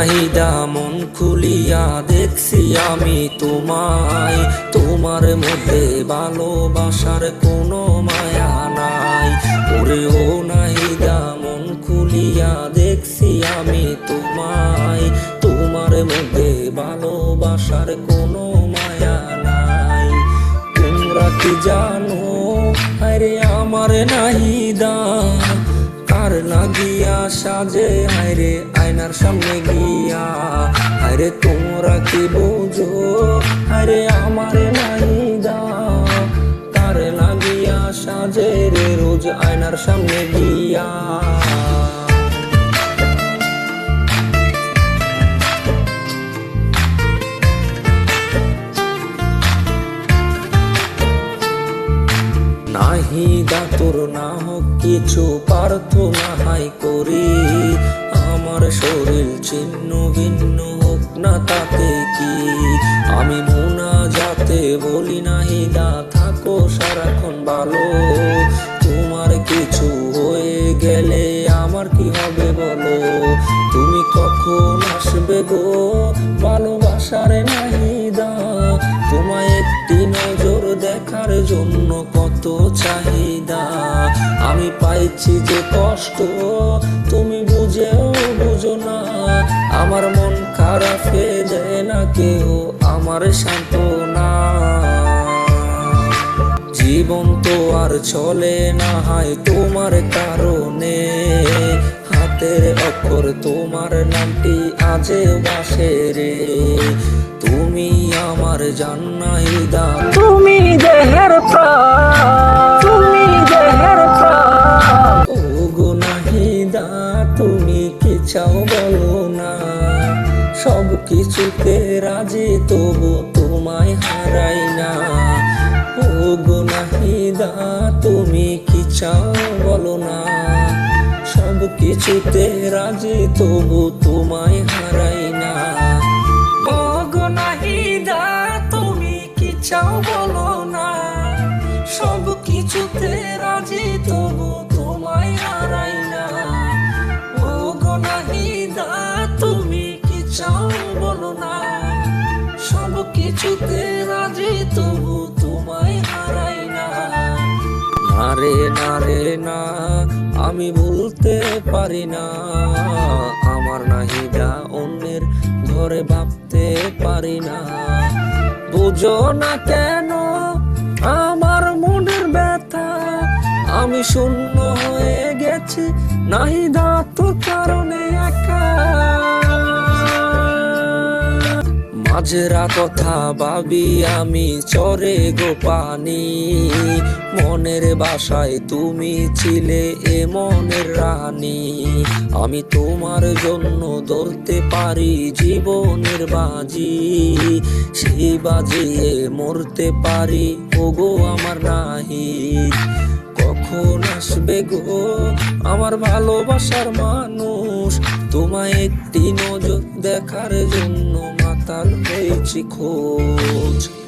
নাহিদা মন খুলিয়া দেখছি আমি তোমায়। তোমার মধ্যে ভালোবাসার কোনো মায়া নাই। ওরে ও নাহিদা মন খুলিয়া দেখছি আমি তোমায়। তোমার মধ্যে ভালোবাসার কোনো মায়া নাই। তোমরা কি জানো? আরে আমার নাহিদা। কার লাগিয়া সাজে হায়রে আয়নার সামনে গিয়া। আরে তোমরা কি বোঝো? আরে আমার নাহিদা তার লাগিয়া সাজে রে, রোজ আয়নার সামনে গিয়া। নাহি দাতুর না হোক কিছু প্রার্থনা হাই করি। আমার শরীর ছিন্ন ভিন্ন হোক না তাতে কি। আমি মোনা যাতে বলি নাহি, দা, থাকো সারাক্ষণ ভালো। তোমার কিছু হয়ে গেলে আমার কি হবে বলো? তুমি কখন আসবে গো? ভালোবাসার নাহিদা পাইছি যে কষ্ট, তুমি বুঝেও বুঝো না। আমার মন খারাপ দেয় না কেউ, আমার সান্ত্বনা। জীবন তো আর চলে না হয় তোমার কারণে। হাতের অক্ষর তোমার নামটি আজে বাসে রে। তুমি আমার জান্নাই দা তুমি দেহের প্রাণ। কিছুতে রাজি, তবু তোমায় হারাই না। ও গো নাহিদা, তুমি কি চাও বলো না। সব কিছুতে রাজি, তবু তোমায় হারাই না। ও গো নাহিদা, তুমি কি চাও বলো না। সব কিছুতে রাজি, তবু তোমায় হারাই কিছুতে রাজি তবু তোমায় হারাই না। না রে না রে না আমি বলতে পারি না। আমার নাহিদা অন্যের ঘরে ভাবতে পারি না। বুঝো না কেন আমার মনের ব্যথা, আমি শূন্য হয়ে গেছি। নাহিদা তোর কারণে একা। মাঝরা কথা ভাবি আমি, চরে গো পানি। মনের বাসায় তুমি ছিলে এ মনের রানী। আমি তোমার জন্য ধরতে পারি জীবনের বাজি। সেই বাজিয়ে মরতে পারি, ওগো আমার নাহি। কখন আসবে গো আমার ভালোবাসার মানুষ? তোমায় একটি নজর দেখার জন্য tan page, cold.